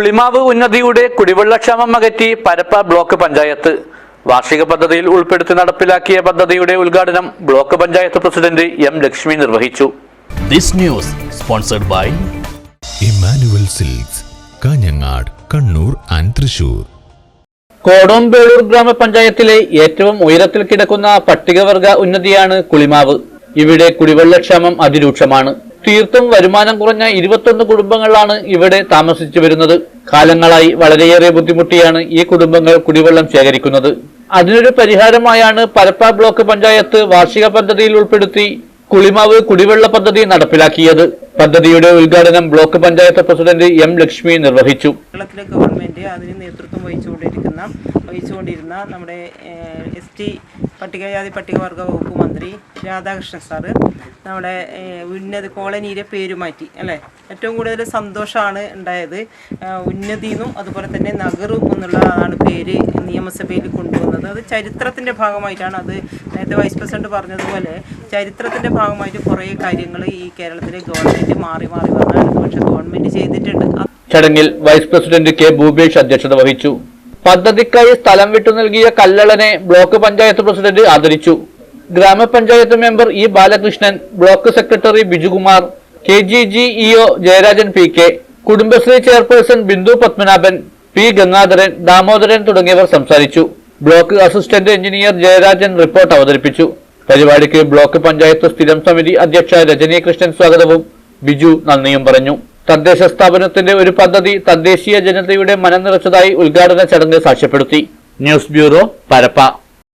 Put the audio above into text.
കുളിമാവ് ഉന്നതിയുടെ കുടിവെള്ളക്ഷാമം അകറ്റി പരപ്പ ബ്ലോക്ക് പഞ്ചായത്ത്. വാർഷിക പദ്ധതിയിൽ ഉൾപ്പെടുത്തി നടപ്പിലാക്കിയ പദ്ധതിയുടെ ഉദ്ഘാടനം block panchayat president M Lakshmi നിർവഹിച്ചു. This news sponsored by Emmanuel Silks Kanhangad Kannur and Thrissur. Kodombelur ഗ്രാമപഞ്ചായത്തിലെ ഏറ്റവും ഉയരത്തിൽ കിടക്കുന്ന പട്ടികവർഗ ഉന്നതിയാണ് കുളിമാവ്. ഇവിടെ കുടിവെള്ളക്ഷാമം അതിരൂക്ഷമാണ്. തീർത്തും വരുമാനം കുറഞ്ഞ ഇരുപത്തൊന്ന് കുടുംബങ്ങളാണ് ഇവിടെ താമസിച്ചു വരുന്നത്. കാലങ്ങളായി വളരെയേറെ ബുദ്ധിമുട്ടിയാണ് ഈ കുടുംബങ്ങൾ കുടിവെള്ളം ശേഖരിക്കുന്നത്. അതിനൊരു പരിഹാരമായാണ് പരപ്പ ബ്ലോക്ക് പഞ്ചായത്ത് വാർഷിക പദ്ധതിയിൽ ഉൾപ്പെടുത്തി കുളിമാവ് കുടിവെള്ള പദ്ധതി നടപ്പിലാക്കിയത്. പദ്ധതിയുടെ ഉദ്ഘാടനം block panchayat president M Lakshmi നിർവഹിച്ചു. കേരളത്തിലെ ഗവൺമെന്റ് അതിന് നേതൃത്വം വഹിച്ചുകൊണ്ടിരിക്കുന്ന വഹിച്ചുകൊണ്ടിരുന്ന നമ്മുടെ എസ് ടി പട്ടികജാതി പട്ടികവർഗ വകുപ്പ് മന്ത്രി രാധാകൃഷ്ണൻ സാറ് നമ്മുടെ ഉന്നത കോളനിയിലെ പേര് മാറ്റി അല്ലേ? ഏറ്റവും കൂടുതൽ സന്തോഷമാണ് ഉണ്ടായത്. ഉന്നതിന്നും അതുപോലെ തന്നെ നഗറും എന്നുള്ളതാണ് പേര് നിയമസഭയിൽ കൊണ്ടുവന്നത്. അത് ചരിത്രത്തിന്റെ ഭാഗമായിട്ടാണ് അത് നേരത്തെ വൈസ് പ്രസിഡന്റ് പറഞ്ഞതുപോലെ ചരിത്രത്തിന്റെ ഭാഗമായിട്ട് കുറേ കാര്യങ്ങൾ ഈ കേരളത്തിലെ ഗവൺമെന്റ് മാറി മാറി വന്ന ഇടതുപക്ഷ ഗവൺമെന്റ് ചെയ്തിട്ടുണ്ട്. ചടങ്ങിൽ വൈസ് പ്രസിഡന്റ് കെ ഭൂപേഷ് അധ്യക്ഷത വഹിച്ചു. പദ്ധതിക്കായി സ്ഥലം വിട്ടു നൽകിയ കല്ലളനെ ബ്ലോക്ക് പഞ്ചായത്ത് പ്രസിഡന്റ് ആദരിച്ചു. Grama panchayat member E Balakrishnan block secretary Bijukumar K G G EO Jayarajan P K Kudumbashree chairperson Bindu Padmanabhan P. Gangadharan Damodaran തുടങ്ങിയവർ സംസാരിച്ചു. Block assistant engineer Jayarajan report അവതരിപ്പിച്ചു. പരിപാടിക്ക് ബ്ലോക്ക് പഞ്ചായത്ത് സ്ഥിരം സമിതി അധ്യക്ഷ രജനി കൃഷ്ണൻ സ്വാഗതവും. ബിജു നന്ദിയും പറഞ്ഞു. തദ്ദേശ സ്ഥാപനത്തിന്റെ ഒരു പദ്ധതി തദ്ദേശീയ ജനതയുടെ മനം നിറച്ചതായി ഉദ്ഘാടന ചടങ്ങ് സാക്ഷ്യപ്പെടുത്തി. News bureau Parappa.